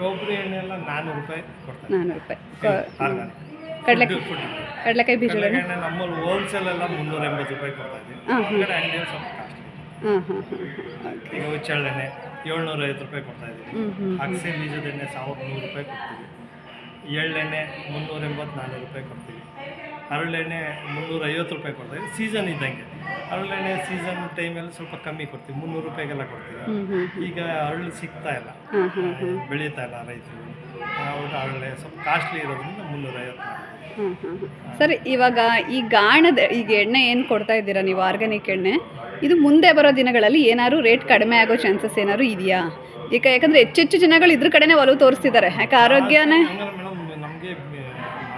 ಕೊಬ್ಬರಿ ಎಣ್ಣೆ ಎಲ್ಲ ನಾನ್ನೂರು ರೂಪಾಯಿ ಕೊಡ್ತಾರೆ. ನಾನ್ನೂರು ರೂಪಾಯಿ. ಕಡಲೆಕಾಯಿ ಕಡಲೆಕಾಯಿ ಬೀಜ ನಮ್ಮಲ್ಲಿ ಹೋಲ್ಸೇಲ್ ಎಲ್ಲ ಮುನ್ನೂರ ಎಂಬತ್ತು ರೂಪಾಯಿ ಕೊಡ್ತಾ ಇದ್ದೀವಿ. ಹಾಂ ಹಾಂ ಹಾಂ ಈಗ ಹುಚ್ಚೆಳ್ಳೆಣ್ಣೆ ಏಳ್ನೂರ ಐವತ್ತು ರೂಪಾಯಿ ಕೊಡ್ತಾ ಇದ್ದೀವಿ ಅಗಸೆ ಬೀಜದ ಎಣ್ಣೆ ಸಾವಿರದ ನೂರು ರೂಪಾಯಿ ಕೊಡ್ತೀವಿ. ಎಳ್ಳೆಣ್ಣೆ ಮುನ್ನೂರ ಎಂಬತ್ತು ನಾನ್ನೂರು ರೂಪಾಯಿ ಕೊಡ್ತೀವಿ. ಹರಳೆಣ್ಣೆ ಮುನ್ನೂರ ಐವತ್ತು ರೂಪಾಯಿ ಕೊಡ್ತೀವಿ ಸೀಸನ್ ಇದ್ದಂಗೆ. ಹರಳೆಣ್ಣೆ ಸೀಸನ್ ಟೈಮಲ್ಲಿ ಸ್ವಲ್ಪ ಕಮ್ಮಿ ಕೊಡ್ತೀವಿ. ಮುನ್ನೂರು ರೂಪಾಯಿಗೆಲ್ಲ ಕೊಡ್ತೀವಿ. ಈಗ ಅರಳು ಸಿಗ್ತಾ ಇಲ್ಲ. ಬೆಳೀತಾ ಇಲ್ಲ ರೈತರು. ಹರಳೆ ಸ್ವಲ್ಪ ಕಾಸ್ಟ್ಲಿ ಇರೋದ್ರಿಂದ ಮುನ್ನೂರ ಐವತ್ತು ಸರಿ ಇವಾಗ ಈ ಗಾಣದ ಈಗ ಎಣ್ಣೆ ಏನು ಕೊಡ್ತಾ ಇದ್ದೀರಾ ನೀವು? ಆರ್ಗ್ಯಾನಿಕ್ ಎಣ್ಣೆ. ಇದು ಮುಂದೆ ಬರೋ ದಿನಗಳಲ್ಲಿ ಏನಾದ್ರು ರೇಟ್ ಕಡಿಮೆ ಆಗೋ ಚಾನ್ಸಸ್ ಏನಾದ್ರು ಇದೆಯಾ? ಈಗ ಯಾಕಂದರೆ ಹೆಚ್ಚೆಚ್ಚು ಜನಗಳು ಇದ್ರ ಕಡೆನೇ ಒಲವು ತೋರಿಸ್ತಿದ್ದಾರೆ. ಯಾಕೆ ಆರೋಗ್ಯನೇ? ನಮಗೆ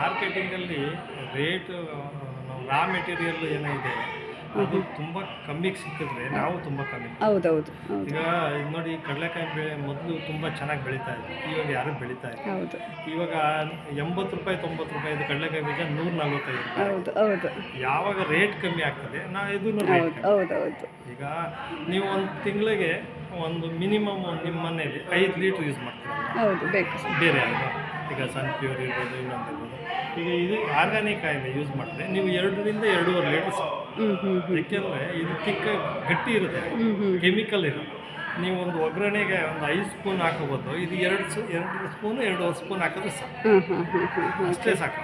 ಮಾರ್ಕೆಟಿಂಗಲ್ಲಿ ರೇಟ್ ರಾ ಮೆಟೀರಿಯಲ್ ಏನಿದೆ ಅದು ತುಂಬಾ ಕಮ್ಮಿಗೆ ಸಿಕ್ಕಿದ್ರೆ ನಾವು ತುಂಬಾ ಕಮ್ಮಿ. ಹೌದೌದು ಹೌದು. ಈಗ ಇದ್ ನೋಡಿ ಕಡಲೆಕಾಯಿ ಬೆಳೆ ಮೊದಲು ತುಂಬಾ ಚೆನ್ನಾಗಿ ಬೆಳೀತಾ ಇತ್ತು. ಇವಾಗ ಯಾರು ಬೆಳೀತಾ ಇಲ್ಲ. ಹೌದು. ಇವಾಗ ಎಂಬತ್ತು ರೂಪಾಯಿ ತೊಂಬತ್ತು ರೂಪಾಯಿ ಕಡಲೆಕಾಯಿ ಬೀಜ ನೂರ ನಲ್ವತ್ತೈದು ರೂಪಾಯಿ. ಹೌದು ಹೌದು. ಯಾವಾಗ ರೇಟ್ ಕಮ್ಮಿ ಆಗ್ತದೆ ನಾ ಇದು ನೋಡಿ. ಹೌದು ಹೌದು ಹೌದು. ಈಗ ನೀವು ಒಂದು ತಿಂಗಳಿಗೆ ಒಂದು ಮಿನಿಮಮ್ ನಿಮ್ಮ ಮನೆಯಲ್ಲಿ ಐದು ಲೀಟ್ರ್ ಯೂಸ್ ಮಾಡ್ತೀರ? ಹೌದು ಬೇಕು ಬೇರೆ ಈಗ ಸನ್ ಪ್ಯೂರ್ ಇರ್ಬೋದು ಇನ್ನೊಂದು ಈಗ ಇದು ಆರ್ಗಾನಿಕ್ ಆಯಿಲ್ ಯೂಸ್ ಮಾಡಿದ್ರೆ ನೀವು ಎರಡರಿಂದ ಎರಡೂವರೆ ಲೀಟರ್ ಸಾಕು ಯಾಕೆಂದರೆ ಇದು ತಿಕ್ಕ ಗಟ್ಟಿ ಇರುತ್ತೆ. ಕೆಮಿಕಲ್ ಇರುತ್ತೆ ನೀವು ಒಂದು ಒಗ್ಗರಣೆಗೆ ಒಂದು ಐದು ಸ್ಪೂನ್ ಹಾಕೋಬೋದು. ಇದು ಎರಡು ಸ್ ಎರಡು ಸ್ಪೂನು ಎರಡೂವರೆ ಸ್ಪೂನ್ ಹಾಕಿದ್ರೆ ಸಾಕು. ಅಷ್ಟೇ ಸಾಕು.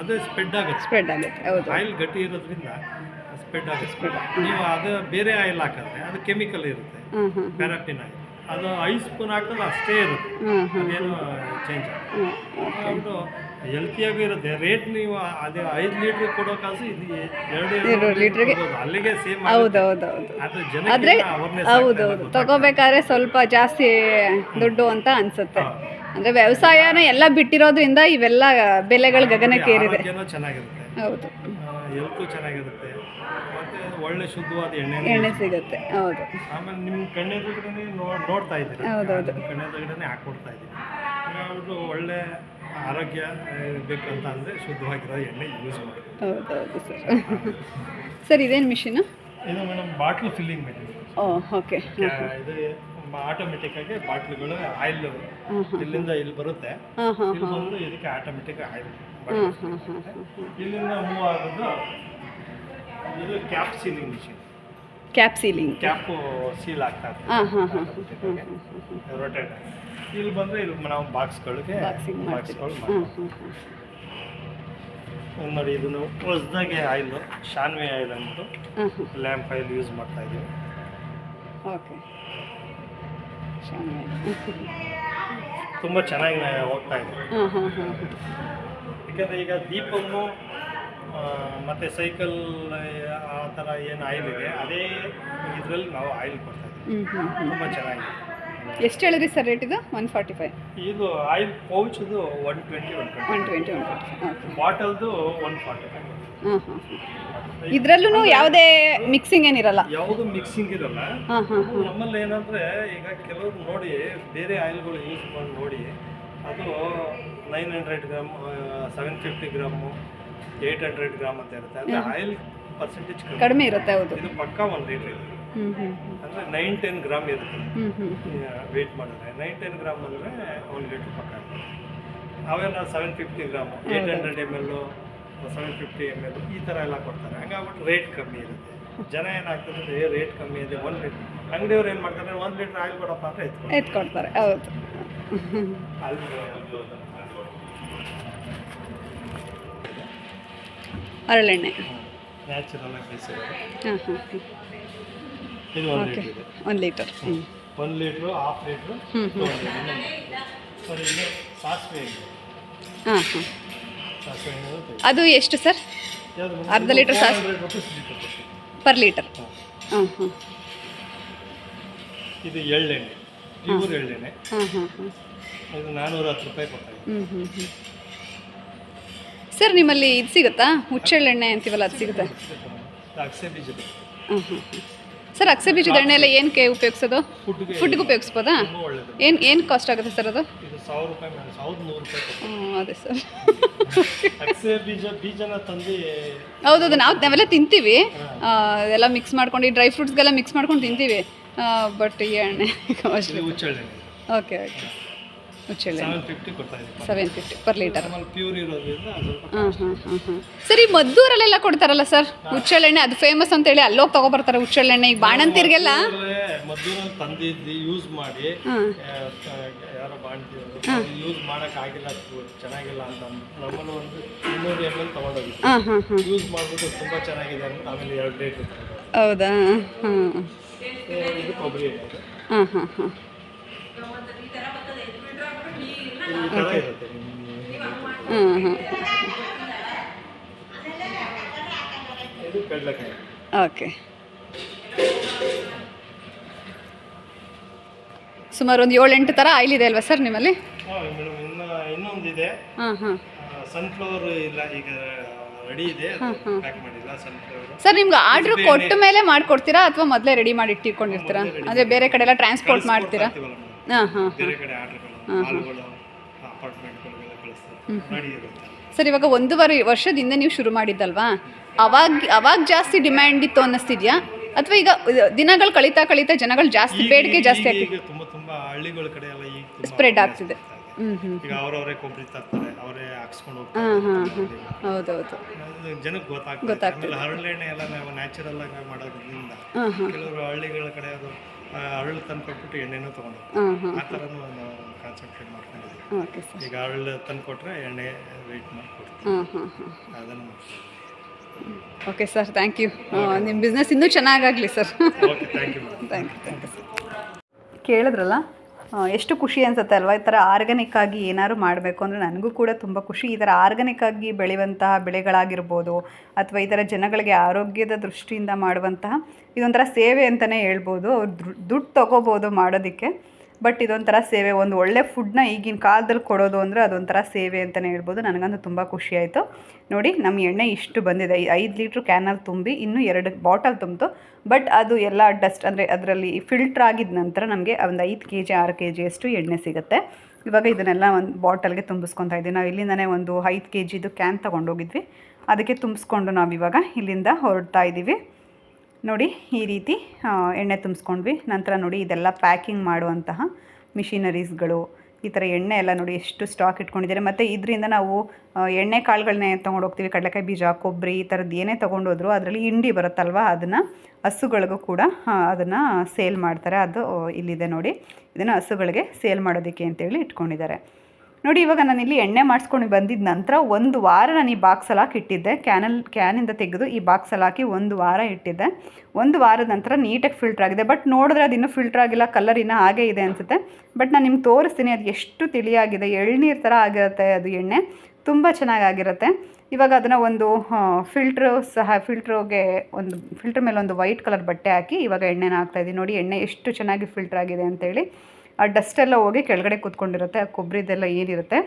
ಅದೇ ಸ್ಪ್ರೆಡ್ ಆಗುತ್ತೆ. ಸ್ಪ್ರೆಡ್ ಆಗುತ್ತೆ ಹೌದು. ಆಯಿಲ್ ಗಟ್ಟಿ ಇರೋದ್ರಿಂದ ಸ್ಪ್ರೆಡ್ ಆಗುತ್ತೆ. ನೀವು ಅದು ಬೇರೆ ಆಯಿಲ್ ಹಾಕಿದ್ರೆ ಅದು ಕೆಮಿಕಲ್ ಇರುತ್ತೆ. Paraffin oil. ಅದು ಐದು ಸ್ಪೂನ್ ಹಾಕಿದ್ರೆ ಅಷ್ಟೇ ಇರುತ್ತೆ. ಅದೇನು ಚೇಂಜ್ ಆಗುತ್ತೆ. ಹೆಲ್ತಿಯಾಗೂ ಇರುತ್ತೆ. ರೇಟ್ ನೀವು ಅದೇ ಐದು ಲೀಟ್ರ್ ಕೊಡೋ ಕಾಸು ಇದು ಎರಡು ಲೀಟ್ರಿಗೆ ಅಲ್ಲಿಗೆ ಸೇಮ್ ಹೌದು ಹೌದು ಹೌದು ಅದು ಆದ್ರೆ ಹೌದೌದು. ತಗೋಬೇಕಾದ್ರೆ ಸ್ವಲ್ಪ ಜಾಸ್ತಿ ದುಡ್ಡು ಅಂತ ಅನ್ಸುತ್ತೆ. ಅಂದ್ರೆ ವ್ಯವಸಾಯನ ಎಲ್ಲ ಬಿಟ್ಟಿರೋದ್ರಿಂದ ಇವೆಲ್ಲ ಬೆಲೆಗಳು ಗಗನಕ್ಕೆ ಏರಿದೆ. ಚೆನ್ನಾಗಿರುತ್ತೆ. ಹೌದು. ಹೆಲ್ತು ಚೆನ್ನಾಗಿರುತ್ತೆ. ಮತ್ತೆ ಒಳ್ಳೆ ಶುದ್ಧವಾದ ಎಣ್ಣೆ ಎಣ್ಣೆ ಸಿಗುತ್ತೆ. ಹೌದು. ಆಮೇಲೆ ನಿಮ್ಮ ಕಣ್ಣೆದುರುಗಡೆ ನೋಡ್ತಾ ಇದ್ದೀರಿ? ಹೌದೌದು. ಕಣ್ಣೆದುರುಗಡೆ ಹಾಕ್ಕೊಡ್ತಾ ಇದ್ದೀನಿ ಅವ್ರದ್ದು ಒಳ್ಳೆ ಆರೋಗ್ಯ ಬೇಕಂತ ಅಂದರೆ ಶುದ್ಧವಾಗಿರೋ ಎಣ್ಣೆ ಯೂಸ್ ಮಾಡಿ. ಹೌದೌದು ಸರ್. ಸರ್ ಇದೇನು ಮಿಷಿನ್ ಇದು madam bottle filling madam oh okay ಇದು ಆಟೋಮೆಟಿಕ್ ಆಗಿ ಬಾಟ್ಲುಗಳು ಆಯಿಲ್ ಇಲ್ಲಿಂದ ಇಲ್ಲಿ ಬರುತ್ತೆ. ಇಲ್ಲಿ ಬಂದು ಇದಕ್ಕೆ ಆಟೋಮೆಟಿಕ್ ಆಯಿಲ್ ಇಲ್ಲಿಂದ ಮೂವ್ ಆಗೋದು ಇದು cap sealing machine cap sealing cap seal ಆಗ್ತಾ ಇರ್ತದೆ. ರೊಟೇಟ್ ಇಲ್ಲಿ ಬಂದರೆ ಇಲ್ಲಿ ನಾವು ಬಾಕ್ಸ್ಗಳಿಗೆ ಬಾಕ್ಸಿಂಗ್ ಬಾಕ್ಸ್ಗಳು ಮಾಡ್ತೀವಿ. ಹಾಂ ಹಾಂ ನೋಡಿ ಇದನ್ನು ಹೊಸದಾಗೆ ಆಯಿಲ್ ಶಾನ್ವಿ ಆಯಿಲ್ ಅಂದ್ಬಿಟ್ಟು ಲ್ಯಾಂಪ್ ಆಯಿಲ್ ಯೂಸ್ ಮಾಡ್ತಾ ಇದ್ದೀವಿ ಓಕೆ. ತುಂಬ ಚೆನ್ನಾಗಿ ಹೋಗ್ತಾ ಇದೆ. ಹ್ಮ್ ಯಾಕಂದರೆ ಈಗ ದೀಪಮ್ಮು ಆ, ಮತ್ತೆ ಸೈಕಲ್ ಆ ಥರ ಏನು ಆಯಿಲ್ ಇದೆ ಅದೇ ಇದರಲ್ಲಿ ನಾವು ಆಯಿಲ್ ಕೊಡ್ತಾ ಇದ್ದೀವಿ ತುಂಬ ಚೆನ್ನಾಗಿದೆ. ಎಷ್ಟು ಹೇಳಿದ್ರಿ ಸರ್ ರೇಟ್ ಇದು? ಒನ್ ಫಾರ್ಟಿ ಫೈವ್ ಇದು oil ಪೌಚ್ದು one twenty one one twenty one forty ಬಾಟಲ್ದು one forty five ಹಾಂ ಹಾಂ ಇದರಲ್ಲೂ ಯಾವುದೇ ಮಿಕ್ಸಿಂಗ್ ಏನಿರಲ್ಲ? ಯಾವುದು ಮಿಕ್ಸಿಂಗ್ ಇರಲ್ಲ. ನಮ್ಮಲ್ಲಿ ಏನಂದ್ರೆ ಈಗ ಕೆಲವರು ನೋಡಿ ಬೇರೆ ಆಯಿಲ್ಗಳು ಯೂಸ್ ಮಾಡಿ ನೋಡಿ ಅದು nine hundred gram seven fifty gram eight hundred gram ಅಂತ ಇರುತ್ತೆ. ಅಂದರೆ ಆಯಿಲ್ ಪರ್ಸೆಂಟೇಜ್ ಕಡಿಮೆ. ಇರುತ್ತೆ ಹೌದು. ಇದು ಪಕ್ಕ ಒಂದು ಲೀಟ್ರ್ ಇದೆ. ಅಂದರೆ ನೈನ್ ಟೆನ್ ಗ್ರಾಮ್ ಇರುತ್ತೆ. ವೆಯ್ಟ್ ಮಾಡಿದ್ರೆ ನೈನ್ ಟೆನ್ ಗ್ರಾಮ್ ಅಂದರೆ ಒಂದು ಲೀಟ್ರ್ ಪಕ್ಕ ಅವೆಲ್ಲ seven fifty gram eight hundred M L seven fifty M L ಈ ಥರ ಎಲ್ಲ ಕೊಡ್ತಾರೆ. ಹಂಗಾಗ್ಬಿಟ್ಟು ರೇಟ್ ಕಮ್ಮಿ ಇರುತ್ತೆ. ಜನ ಏನಾಗ್ತದೆ ಏ ರೇಟ್ ಕಮ್ಮಿ ಇದೆ ಒಂದು ಲೀಟ್ರ್ ಅಂಗಡಿಯವ್ರು ಏನು ಮಾಡ್ತಾರೆ ಒಂದು ಲೀಟ್ರ್ ಆಯಿಲ್ ಕೊಡಪ್ಪ ಅಂತ ಎತ್ಕೊಂಡು ಎತ್ಕೊಡ್ತಾರೆ ಹೌದು. ಹರಳೆಣ್ಣೆ ನ್ಯಾಚುರಲ್ ಆಗಿ ಹಾಂ ಹಾಂ ಇದು ಒಂದು ಓಕೆ ಲೀಟ್ರ್ ಇದೆ. ಒಂದು ಲೀಟರ್. ಹ್ಞೂ ಒಂದು ಲೀಟ್ರು ಹಾಫ್ ಲೀಟ್ರು ಹ್ಞೂ ಹ್ಞೂ ಸರಿ ಇಲ್ಲಿ ಸಾಸಿವೆ ಹಾಂ ಹಾಂ. ಸಾಸಿವೆ ಎಣ್ಣೆ ಅದು ಎಷ್ಟು ಸರ್? ಯಾವುದು ಅರ್ಧ ಲೀಟ್ರ್ ಸಾಸ್ ಲೀಟರ್ ಕೊಡ್ತೀವಿ. Per litre. ಹಾಂ. ಹಾಂ ಇದು ಎಳ್ಳೆಣ್ಣೆ. ಪ್ಯೂರ್ ಎಳ್ಳೆಣ್ಣೆ. ಹಾಂ ಹಾಂ ಹಾಂ ಇದು ನಾನ್ನೂರ ಹತ್ತು ರೂಪಾಯಿ ಕೊಡ್ತಾ ಇದ್ದೀವಿ ಹ್ಞೂ ಹ್ಞೂ ಹ್ಞೂ ಸರ್ ನಿಮ್ಮಲ್ಲಿ ಇದು ಸಿಗುತ್ತಾ? ಹುಚ್ಚೆಳ್ಳೆಣ್ಣೆ ಅಂತೀವಲ್ಲ ಅದು ಸಿಗುತ್ತೆ? ಹಾಂ ಹಾಂ ಸರ್ ಅಕ್ಸೆ ಬೀಜದ ಎಣ್ಣೆ ಎಲ್ಲ ಏನಕ್ಕೆ ಉಪಯೋಗಿಸೋದು? ಫುಡ್ಗೆ ಉಪಯೋಗಿಸ್ಬೋದಾ? ಏನು ಏನು ಕಾಸ್ಟ್ ಆಗುತ್ತೆ ಸರ್ ಅದು? ಸಾವಿರ ರೂಪಾಯಿ ಮೇಲೆ ಸಾವಿರದ ನೂರು ರೂಪಾಯಿ ಕೊಡ್ತೀವಿ. ಅದೇ ಸರ್. ಅಗಸೆ ಬೀಜ ಬೀಜನ ತಂದು ಹೌದೌದು ನಾವು ನಾವೆಲ್ಲ ತಿಂತೀವಿ. ಎಲ್ಲ ಮಿಕ್ಸ್ ಮಾಡ್ಕೊಂಡು ಡ್ರೈ ಫ್ರೂಟ್ಸ್ಗೆಲ್ಲ ಮಿಕ್ಸ್ ಮಾಡ್ಕೊಂಡು ತಿಂತೀವಿ. ಬಟ್ ಈ ಎಣ್ಣೆ okay okay seven fifty per litre ಹಾಂ ಹಾಂ ಹಾಂ ಹಾಂ ಸರ್ ಮದ್ದೂರಲ್ಲೆಲ್ಲ ಕೊಡ್ತಾರಲ್ಲ ಸರ್? ಹುಚ್ಚೆಳ್ಳೆಣ್ಣೆ ಅದು ಫೇಮಸ್ ಅಂತೇಳಿ ಅಲ್ಲೋಗಿ ತಗೊಬರ್ತಾರೆ ಹುಚ್ಚೆಳ್ಳೆಣ್ಣೆ ಈಗ ಬಾಣಂತಿರ್ಗೆಲ್ಲ ಮದ್ದೂರಲ್ಲಿ ತಂದಿದ್ದು ಯೂಸ್ ಮಾಡಿ ಹಾಂ. ಆ, ಯಾರೋ ಬಾಣ್ತಿದ್ರು ಯೂಸ್ ಮಾಡೋಕ್ಕಾಗಿಲ್ಲ ಅದು ಚೆನ್ನಾಗಿಲ್ಲ ಅಂತ ಅಂದ್ಬಿಟ್ಟು ನಮ್ಮಲ್ಲಿ ಒಂದು ಇನ್ನೂರು ಎಂ ಎಲ್ ತೊಗೊಂಡೋಗಿದ್ವಿ ಹಾಂ ಹಾಂ ಹಾಂ. ಯೂಸ್ ಮಾಡಿಬಿಟ್ಟು ತುಂಬ ಚೆನ್ನಾಗಿದೆ ಅಂತ ಆಮೇಲೆ ಎರಡು ಲೀಟ್ರ್ ಹೌದಾ? ಹಾಂ ಹಾಂ ಹಾಂ ಹಾಂ ಈ ಹಾಂ ಹಾಂ ಓಕೆ ಸುಮಾರು ಒಂದು ಏಳೆಂಟು ಥರ ಆಯಿಲ್ ಇದೆ ಅಲ್ವಾ ಸರ್ ನಿಮ್ಮಲ್ಲಿ? ಹಾಂ ಇನ್ನೊಂದಿದೆ. ಹಾಂ ಹಾಂ. ಸನ್ಫ್ಲವರ್ ಇಲ್ಲ ಈಗ ರೆಡಿ ಇದೆ. ಪ್ಯಾಕ್ ಮಾಡಿಲ್ಲ ಸನ್ಫ್ಲವರ್ ಸರ್ ನಿಮ್ಗೆ ಆರ್ಡರ್ ಕೊಟ್ಟ ಮೇಲೆ ಮಾಡ್ಕೊಡ್ತೀರಾ ಅಥವಾ ಮೊದಲೇ ರೆಡಿ ಮಾಡಿ ಇಟ್ಟಿಕೊಂಡಿರ್ತೀರಾ ಅಂದ್ರೆ ಬೇರೆ ಕಡೆ ಎಲ್ಲ ಟ್ರಾನ್ಸ್ಪೋರ್ಟ್ ಮಾಡ್ತೀರಾ? ಹಾಂ ಹಾಂ ಹಾಂ. ಹಾಂ ಅಪಾರ್ಟ್ಮೆಂಟ್ಗಳಿಗೆಲ್ಲ ಕಳಿಸ್ತಾರೆ. ರೆಡಿ ಇರುತ್ತೆ ಸರ್ ಇವಾಗ ಒಂದೂವರೆ ವರ್ಷದಿಂದ ನೀವು ಶುರು ಮಾಡಿದ್ದಲ್ವಾ? ಅವಾಗ ಅವಾಗ ಜಾಸ್ತಿ ಡಿಮ್ಯಾಂಡ್ ಇತ್ತು ಅನ್ನಿಸ್ತಿದ್ಯಾ? ಅಥವಾ ಈಗ ದಿನಗಳು ಕಳೀತಾ ಕಳೀತಾ ಜನಗಳು ಜಾಸ್ತಿ ಬೇಡಿಕೆ ಜಾಸ್ತಿ ಈಗ- ಆಗ್ತಿದೆ? ಈಗ ತುಂಬಾ ತುಂಬಾ ಹಳ್ಳಿಗಳ ಕಡೆ ಎಲ್ಲ ಈಗ ತುಂಬಾ ಸ್ಪ್ರೆಡ್ ಆಗ್ತಿದೆ. ಈಗ ಅವ್ರವರೇ ಕೊಬ್ಬರಿ ತರ್ತಾರೆ ಅವರೇ ಹಾಕ್ಸ್ಕೊಂಡು ಹಾಂ ಹಾಂ ಹೋಗ್ತಾರೆ ಹಾಂ. ಹೌದೌದು. ಅದು ಜನಕ್ಕೆ ಗೊತ್ತಾಗ್ತದೆ. ಗೊತ್ತಾಗ್ತದೆ. ಆಮೇಲೆ ಹರಳೆಣ್ಣೆ ಎಲ್ಲ ನಾವು ನ್ಯಾಚುರಲ್ ಆಗಿ ಮಾಡೋದ್ರಿಂದ ಹಾಂ ಹಾಂ. ಕೆಲವರು ಹಳ್ಳಿಗಳ ಕಡೆ ಅದು ಅರಳು ಹರಳು ತಂದು ಕೊಟ್ಬಿಟ್ಟು ಎಣ್ಣೆನೂ ತಗೊಂಡು ಹಾಂ ಹಾಂ. ಆ ಥರನೂ ನಾವು ಕಾನ್ಸಂಟ್ರೇಟ್ ಮಾಡ್ಕೊಂಡಿದ್ದೀವಿ. ಓಕೆ ಸರ್ ಈಗ ಹರಳು ತಂದು ಕೊಟ್ಟರೆ ಎಣ್ಣೆ ವೆಯ್ಟ್ ಮಾಡಿ ಕೊಡ್ತೀವಿ ಹಾಂ ಹಾಂ ಹಾಂ ಅದನ್ನು ಓಕೆ ಸರ್ ಥ್ಯಾಂಕ್ ಯು ನಿಮ್ಮ ಬಿಸ್ನೆಸ್ ಇನ್ನೂ ಚೆನ್ನಾಗಾಗಲಿ sir okay thank you thank you thank you ಕೇಳಿದ್ರಲ್ಲ ಎಷ್ಟು ಖುಷಿ ಅನ್ಸುತ್ತೆ ಅಲ್ವಾ? ಈ ಥರ ಆರ್ಗ್ಯಾನಿಕ್ ಆಗಿ ಏನಾದ್ರು ಮಾಡಬೇಕು ಅಂದರೆ ನನಗೂ ಕೂಡ ತುಂಬ ಖುಷಿ. ಈ ಥರ ಆರ್ಗ್ಯಾನಿಕ್ ಆಗಿ ಬೆಳೆಯುವಂತಹ ಬೆಳೆಗಳಾಗಿರ್ಬೋದು ಅಥವಾ ಈ ಥರ ಜನಗಳಿಗೆ ಆರೋಗ್ಯದ ದೃಷ್ಟಿಯಿಂದ ಮಾಡುವಂತಹ ಇದೊಂಥರ ಸೇವೆ ಅಂತಲೇ ಹೇಳ್ಬೋದು. ಅವ್ರು ದುಡ್ಡು ತೊಗೋಬೋದು ಮಾಡೋದಕ್ಕೆ. ಬಟ್ ಇದೊಂಥರ ಸೇವೆ, ಒಂದು ಒಳ್ಳೆ ಫುಡ್ನ ಈಗಿನ ಕಾಲದಲ್ಲಿ ಕೊಡೋದು ಅಂದರೆ ಅದೊಂಥರ ಸೇವೆ ಅಂತಲೇ ಹೇಳ್ಬೋದು. ನನಗಂತೂ ತುಂಬ ಖುಷಿ ಆಯಿತು. ನೋಡಿ, ನಮ್ಮ ಎಣ್ಣೆ ಇಷ್ಟು ಬಂದಿದೆ. ಐದು ಲೀಟ್ರ್ ಕ್ಯಾನಲ್ಲಿ ತುಂಬಿ, ಇನ್ನೂ ಎರಡು ಬಾಟಲ್ ತುಂಬಿತು. ಬಟ್ ಅದು ಎಲ್ಲ ಡಸ್ಟ್ ಅಂದರೆ ಅದರಲ್ಲಿ ಫಿಲ್ಟ್ರ್ ಆಗಿದ ನಂತರ ನಮಗೆ ಒಂದು ಐದು ಕೆ ಜಿ ಆರು ಕೆ ಜಿಯಷ್ಟು ಎಣ್ಣೆ ಸಿಗುತ್ತೆ. ಇವಾಗ ಇದನ್ನೆಲ್ಲ ಒಂದು ಬಾಟಲ್ಗೆ ತುಂಬಿಸ್ಕೊತಾ ಇದ್ದೀವಿ ನಾವು ಇಲ್ಲಿಂದನೇ ಒಂದು ಐದು ಕೆ ಜಿದು ಕ್ಯಾನ್ ತೊಗೊಂಡೋಗಿದ್ವಿ ಅದಕ್ಕೆ ತುಂಬಿಸ್ಕೊಂಡು ನಾವು ಇವಾಗ ಇಲ್ಲಿಂದ ಹೊರಡ್ತಾ ಇದ್ದೀವಿ ನೋಡಿ ಈ ರೀತಿ ಎಣ್ಣೆ ತುಂಬಿಸ್ಕೊಂಡ್ವಿ. ನಂತರ ನೋಡಿ ಇದೆಲ್ಲ ಪ್ಯಾಕಿಂಗ್ ಮಾಡುವಂತಹ ಮಿಷಿನರೀಸ್ಗಳು, ಈ ಥರ ಎಣ್ಣೆ ಎಲ್ಲ ನೋಡಿ ಎಷ್ಟು ಸ್ಟಾಕ್ ಇಟ್ಕೊಂಡಿದ್ದಾರೆ. ಮತ್ತು ಇದರಿಂದ ನಾವು ಎಣ್ಣೆ ಕಾಳುಗಳನ್ನೇ ತೊಗೊಂಡೋಗ್ತೀವಿ, ಕಡಲೆಕಾಯಿ ಬೀಜ, ಕೊಬ್ಬರಿ, ಈ ಥರದ್ದು ಏನೇ ತೊಗೊಂಡೋದ್ರು ಅದರಲ್ಲಿ ಹಿಂಡಿ ಬರುತ್ತಲ್ವ, ಅದನ್ನು ಹಸುಗಳಿಗೂ ಕೂಡ ಅದನ್ನು ಸೇಲ್ ಮಾಡ್ತಾರೆ. ಅದು ಇಲ್ಲಿದೆ ನೋಡಿ. ಇದನ್ನು ಹಸುಗಳಿಗೆ ಸೇಲ್ ಮಾಡೋದಕ್ಕೆ ಅಂತೇಳಿ ಇಟ್ಕೊಂಡಿದ್ದಾರೆ. ನೋಡಿ, ಇವಾಗ ನಾನು ಇಲ್ಲಿ ಎಣ್ಣೆ ಮಾಡಿಸ್ಕೊಂಡು ಬಂದಿದ್ದ ನಂತರ ಒಂದು ವಾರ ನಾನು ಈ ಬಾಕ್ಸಲ್ಲಿ ಹಾಕಿ ಇಟ್ಟಿದ್ದೆ. ಕ್ಯಾನಲ್ಲಿ ಕ್ಯಾನಿಂದ ತೆಗೆದು ಈ ಬಾಕ್ಸಲ್ಲಿ ಹಾಕಿ ಒಂದು ವಾರ ಇಟ್ಟಿದ್ದೆ. ಒಂದು ವಾರದ ನಂತರ ನೀಟಾಗಿ ಫಿಲ್ಟರ್ ಆಗಿದೆ. ಬಟ್ ನೋಡಿದ್ರೆ ಅದು ಇನ್ನೂ ಫಿಲ್ಟ್ರ್ ಆಗಿಲ್ಲ ಕಲರ್ ಇನ್ನೂ ಹಾಗೇ ಇದೆ ಅನಿಸುತ್ತೆ. ಬಟ್ ನಾನು ನಿಮ್ಗೆ ತೋರಿಸ್ತೀನಿ, ಅದು ಎಷ್ಟು ತಿಳಿಯಾಗಿದೆ. ಎಳ್ನೀರು ಥರ ಆಗಿರುತ್ತೆ ಅದು ಎಣ್ಣೆ. ತುಂಬ ಚೆನ್ನಾಗಾಗಿರುತ್ತೆ ಇವಾಗ ಅದನ್ನು ಒಂದು ಫಿಲ್ಟ್ರು ಸಹ ಫಿಲ್ಟ್ರಿಗೆ ಒಂದು ಫಿಲ್ಟ್ರ್ ಮೇಲೆ ಒಂದು ವೈಟ್ ಕಲರ್ ಬಟ್ಟೆ ಹಾಕಿ ಇವಾಗ ಎಣ್ಣೆನ ಹಾಕ್ತಾಯಿದ್ದೀನಿ ನೋಡಿ, ಎಣ್ಣೆ ಎಷ್ಟು ಚೆನ್ನಾಗಿ ಫಿಲ್ಟ್ರ್ ಆಗಿದೆ ಅಂತೇಳಿ. ಆ ಡಸ್ಟ್ ಎಲ್ಲ ಹೋಗಿ ಕೆಳಗಡೆ ಕೂತ್ಕೊಂಡಿರುತ್ತೆ, ಆ ಕೊಬ್ಬರಿದೆಲ್ಲ ಏನಿರುತ್ತೆ,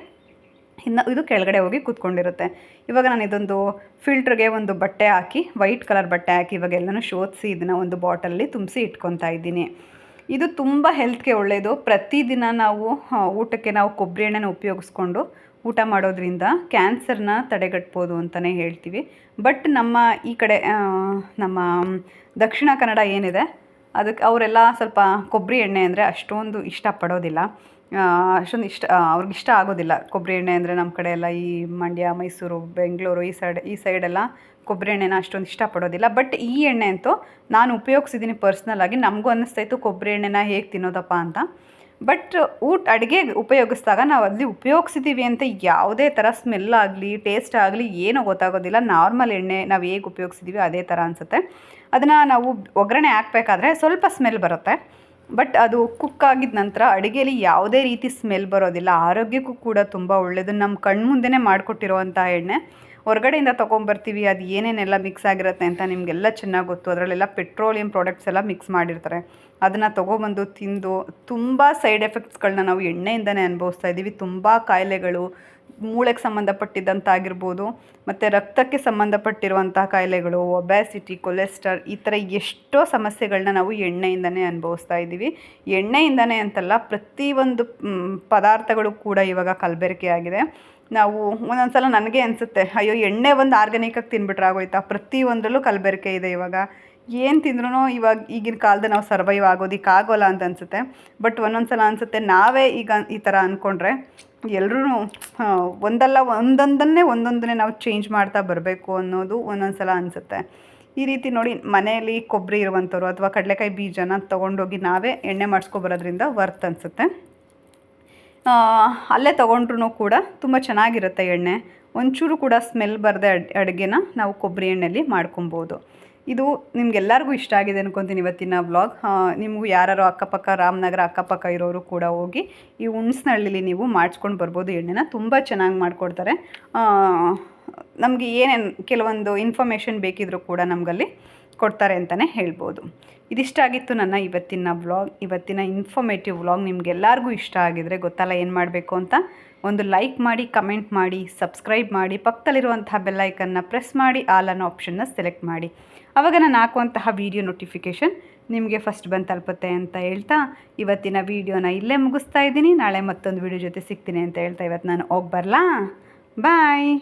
ಇನ್ನು ಇದು ಕೆಳಗಡೆ ಹೋಗಿ ಕೂತ್ಕೊಂಡಿರುತ್ತೆ. ಇವಾಗ ನಾನು ಇದೊಂದು ಫಿಲ್ಟ್ರಿಗೆ ಒಂದು ಬಟ್ಟೆ ಹಾಕಿ ವೈಟ್ ಕಲರ್ ಬಟ್ಟೆ ಹಾಕಿ ಇವಾಗ ಎಲ್ಲನೂ ಶೋಧಿಸಿ ಇದನ್ನು ಒಂದು ಬಾಟಲಲ್ಲಿ ತುಂಬಿಸಿ ಇಟ್ಕೊತಾ ಇದ್ದೀನಿ. ಇದು ತುಂಬ ಹೆಲ್ತ್ಗೆ ಒಳ್ಳೆಯದು ಪ್ರತಿದಿನ ನಾವು ಊಟಕ್ಕೆ ನಾವು ಕೊಬ್ಬರಿ ಎಣ್ಣೆನ ಉಪಯೋಗಿಸ್ಕೊಂಡು ಊಟ ಮಾಡೋದ್ರಿಂದ ಕ್ಯಾನ್ಸರ್ನ ತಡೆಗಟ್ಬೋದು ಅಂತಲೇ ಹೇಳ್ತೀವಿ. ಬಟ್ ನಮ್ಮ ಈ ಕಡೆ ನಮ್ಮ, ದಕ್ಷಿಣ ಕನ್ನಡ ಏನಿದೆ ಅದಕ್ಕೆ ಅವರೆಲ್ಲ ಸ್ವಲ್ಪ ಕೊಬ್ಬರಿ ಎಣ್ಣೆ ಅಂದರೆ ಅಷ್ಟೊಂದು ಇಷ್ಟಪಡೋದಿಲ್ಲ. ಅಷ್ಟೊಂದು ಇಷ್ಟ ಅವ್ರಿಗೆ ಇಷ್ಟ ಆಗೋದಿಲ್ಲ. ಕೊಬ್ಬರಿ ಎಣ್ಣೆ ಅಂದರೆ ನಮ್ಮ ಕಡೆ ಎಲ್ಲ ಈ ಮಂಡ್ಯ, ಮೈಸೂರು, ಬೆಂಗಳೂರು ಈ ಸೈಡ್, ಈ ಸೈಡೆಲ್ಲ ಕೊಬ್ಬರಿ ಎಣ್ಣೆನ ಅಷ್ಟೊಂದು ಇಷ್ಟಪಡೋದಿಲ್ಲ. ಬಟ್ ಈ ಎಣ್ಣೆ ಅಂತೂ ನಾನು ಉಪಯೋಗಿಸಿದ್ದೀನಿ ಪರ್ಸ್ನಲ್ ಆಗಿ. ನಮಗೂ ಅನ್ನಿಸ್ತಾಯಿತ್ತು ಕೊಬ್ಬರಿ ಎಣ್ಣೆನ ಹೇಗೆ ತಿನ್ನೋದಪ್ಪ ಅಂತ. ಬಟ್ ಊಟ ಅಡುಗೆ ಉಪಯೋಗಿಸಿದಾಗ ನಾವು ಅಲ್ಲಿ ಉಪಯೋಗಿಸಿದ್ದೀವಿ ಅಂತ ಯಾವುದೇ ಥರ ಸ್ಮೆಲ್ ಆಗಲಿ, ಟೇಸ್ಟ್ ಆಗಲಿ ಏನೂ ಗೊತ್ತಾಗೋದಿಲ್ಲ. ನಾರ್ಮಲ್ ಎಣ್ಣೆ ನಾವು ಹೇಗೆ ಉಪಯೋಗಿಸಿದ್ದೀವಿ ಅದೇ ಥರ ಅನಿಸುತ್ತೆ. ಅದನ್ನು ನಾವು ಒಗ್ಗರಣೆ ಹಾಕಬೇಕಾದ್ರೆ ಸ್ವಲ್ಪ ಸ್ಮೆಲ್ ಬರುತ್ತೆ. ಬಟ್ ಅದು ಕುಕ್ ಆಗಿದ ನಂತರ ಅಡುಗೆಯಲ್ಲಿ ಯಾವುದೇ ರೀತಿ ಸ್ಮೆಲ್ ಬರೋದಿಲ್ಲ. ಆರೋಗ್ಯಕ್ಕೂ ಕೂಡ ತುಂಬ ಒಳ್ಳೆಯದು ನಮ್ಮ ಕಣ್ಮುಂದೆನೇ ಮಾಡಿಕೊಟ್ಟಿರುವಂಥ ಎಣ್ಣೆ. ಹೊರಗಡೆಯಿಂದ ತೊಗೊಂಬರ್ತೀವಿ. ಅದು ಏನೇನೆಲ್ಲ ಮಿಕ್ಸ್ ಆಗಿರುತ್ತೆ ಅಂತ ನಿಮಗೆಲ್ಲ ಚೆನ್ನಾಗಿ ಗೊತ್ತು. ಅದರಲ್ಲೆಲ್ಲ ಪೆಟ್ರೋಲಿಯಂ ಪ್ರಾಡಕ್ಟ್ಸ್ ಎಲ್ಲ ಮಿಕ್ಸ್ ಮಾಡಿರ್ತಾರೆ. ಅದನ್ನು ತೊಗೊಬಂದು ತಿಂದು ತುಂಬ ಸೈಡ್ ಎಫೆಕ್ಟ್ಸ್ಗಳನ್ನ ನಾವು ಎಣ್ಣೆಯಿಂದನೇ ಅನುಭವಿಸ್ತಾ ಇದ್ದೀವಿ ತುಂಬ ಕಾಯಿಲೆಗಳು ಮೂಳೆಗೆ ಸಂಬಂಧಪಟ್ಟಿದ್ದಂಥ ಆಗಿರ್ಬೋದು ಮತ್ತು ರಕ್ತಕ್ಕೆ ಸಂಬಂಧಪಟ್ಟಿರುವಂಥ ಕಾಯಿಲೆಗಳು, ಒಬ್ಯಾಸಿಟಿ, ಕೊಲೆಸ್ಟ್ರಾಲ್ ಈ ಥರ ಎಷ್ಟೋ ಸಮಸ್ಯೆಗಳನ್ನ ನಾವು ಎಣ್ಣೆಯಿಂದನೇ ಅನುಭವಿಸ್ತಾ ಇದ್ದೀವಿ. ಎಣ್ಣೆಯಿಂದನೇ ಅಂತಲ್ಲ ಪ್ರತಿಯೊಂದು ಪದಾರ್ಥಗಳು ಕೂಡ ಇವಾಗ ಕಲಬೆರಕೆ ಆಗಿದೆ ನಾವು ಒಂದೊಂದು ಸಲ ನನಗೆ ಅನಿಸುತ್ತೆ, ಅಯ್ಯೋ, ಎಣ್ಣೆ ಒಂದು ಆರ್ಗ್ಯಾನಿಕಾಗಿ ತಿನ್ಬಿಟ್ರೆ ಆಗೋಯ್ತಾ? ಪ್ರತಿಯೊಂದರಲ್ಲೂ ಕಲಬೆರಕೆ ಇದೆ ಇವಾಗ. ಏನು ತಿಂದ್ರೂ ಇವಾಗ ಈಗಿನ ಕಾಲದ ನಾವು ಸರ್ವೈವ್ ಆಗೋದಿಕ್ಕಾಗೋಲ್ಲ ಅಂತ ಅನಿಸುತ್ತೆ. ಬಟ್ ಒಂದೊಂದು ಸಲ ಅನಿಸುತ್ತೆ, ನಾವೇ ಈಗ ಈ ಥರ ಅಂದ್ಕೊಂಡ್ರೆ ಎಲ್ಲರೂ ಒಂದಲ್ಲ, ಒಂದೊಂದನ್ನೇ ಒಂದೊಂದನ್ನೇ ನಾವು ಚೇಂಜ್ ಮಾಡ್ತಾ ಬರಬೇಕು ಅನ್ನೋದು ಒಂದೊಂದು ಸಲ ಅನಿಸುತ್ತೆ. ಈ ರೀತಿ ನೋಡಿ, ಮನೆಯಲ್ಲಿ ಕೊಬ್ಬರಿ ಇರುವಂಥವ್ರು ಅಥವಾ ಕಡಲೆಕಾಯಿ ಬೀಜನ ತೊಗೊಂಡೋಗಿ ನಾವೇ ಎಣ್ಣೆ ಮಾಡಿಸ್ಕೊಬರೋದ್ರಿಂದ ವರ್ತ್ ಅನಿಸುತ್ತೆ. ಅಲ್ಲೇ ತೊಗೊಂಡ್ರು ಕೂಡ ತುಂಬ ಚೆನ್ನಾಗಿರುತ್ತೆ ಎಣ್ಣೆ. ಒಂಚೂರು ಕೂಡ ಸ್ಮೆಲ್ ಬರದೆ ಅಡ್, ಅಡುಗೆನ ನಾವು ಕೊಬ್ಬರಿ ಎಣ್ಣೆಯಲ್ಲಿ ಮಾಡ್ಕೊಬೋದು. ಇದು ನಿಮ್ಗೆಲ್ಲರಿಗೂ ಇಷ್ಟ ಆಗಿದೆ ಅನ್ಕೊತೀನಿ ಇವತ್ತಿನ ವ್ಲಾಗ್. ನಿಮಗೂ ಯಾರು ಅಕ್ಕಪಕ್ಕ, ರಾಮನಗರ ಅಕ್ಕಪಕ್ಕ ಇರೋರು ಕೂಡ ಹೋಗಿ ಈ ಹುಣ್ಸ್ನಳ್ಳಿಲಿ ನೀವು ಮಾಡಿಸ್ಕೊಂಡು ಬರ್ಬೋದು. ಎಣ್ಣೆನ ತುಂಬ ಚೆನ್ನಾಗಿ ಮಾಡಿಕೊಡ್ತಾರೆ. ನಮಗೆ ಏನೇನು ಕೆಲವೊಂದು ಇನ್ಫಾರ್ಮೇಷನ್ ಬೇಕಿದ್ರೂ ಕೂಡ ನಮಗಲ್ಲಿ ಕೊಡ್ತಾರೆ ಅಂತಲೇ ಹೇಳ್ಬೋದು. ಇದಿಷ್ಟ ಆಗಿತ್ತು ನನ್ನ ಇವತ್ತಿನ ವ್ಲಾಗ್. ಇವತ್ತಿನ ಇನ್ಫಾರ್ಮೇಟಿವ್ ವ್ಲಾಗ್ ನಿಮ್ಗೆಲ್ಲರಿಗೂ ಇಷ್ಟ ಆಗಿದರೆ ಗೊತ್ತಲ್ಲ ಏನು ಮಾಡಬೇಕು ಅಂತ ಒಂದು ಲೈಕ್ ಮಾಡಿ ಕಮೆಂಟ್ ಮಾಡಿ ಸಬ್ಸ್ಕ್ರೈಬ್ ಮಾಡಿ, ಪಕ್ಕದಲ್ಲಿರುವಂತಹ ಬೆಲ್ಲೈಕನ್ನ ಪ್ರೆಸ್ ಮಾಡಿ ಆಲ್ ಅನ್ನೋ ಆಪ್ಷನ್ನ ಸೆಲೆಕ್ಟ್ ಮಾಡಿ. ಆವಾಗ ನಾನು ಹಾಕುವಂತಹ ವೀಡಿಯೋ ನೋಟಿಫಿಕೇಷನ್ ನಿಮಗೆ ಫಸ್ಟ್ ಬಂದು ತಲುಪುತ್ತೆ ಅಂತ ಹೇಳ್ತಾ, ಇವತ್ತಿನ ವೀಡಿಯೋನ ಇಲ್ಲೇ ಮುಗಿಸ್ತಾ ಇದ್ದೀನಿ. ನಾಳೆ ಮತ್ತೊಂದು ವೀಡಿಯೋ ಜೊತೆ ಸಿಗ್ತೀನಿ ಅಂತ ಹೇಳ್ತಾ ಇವತ್ತು ನಾನು ಹೋಗಿ ಬರಲಾ? ಬಾಯ್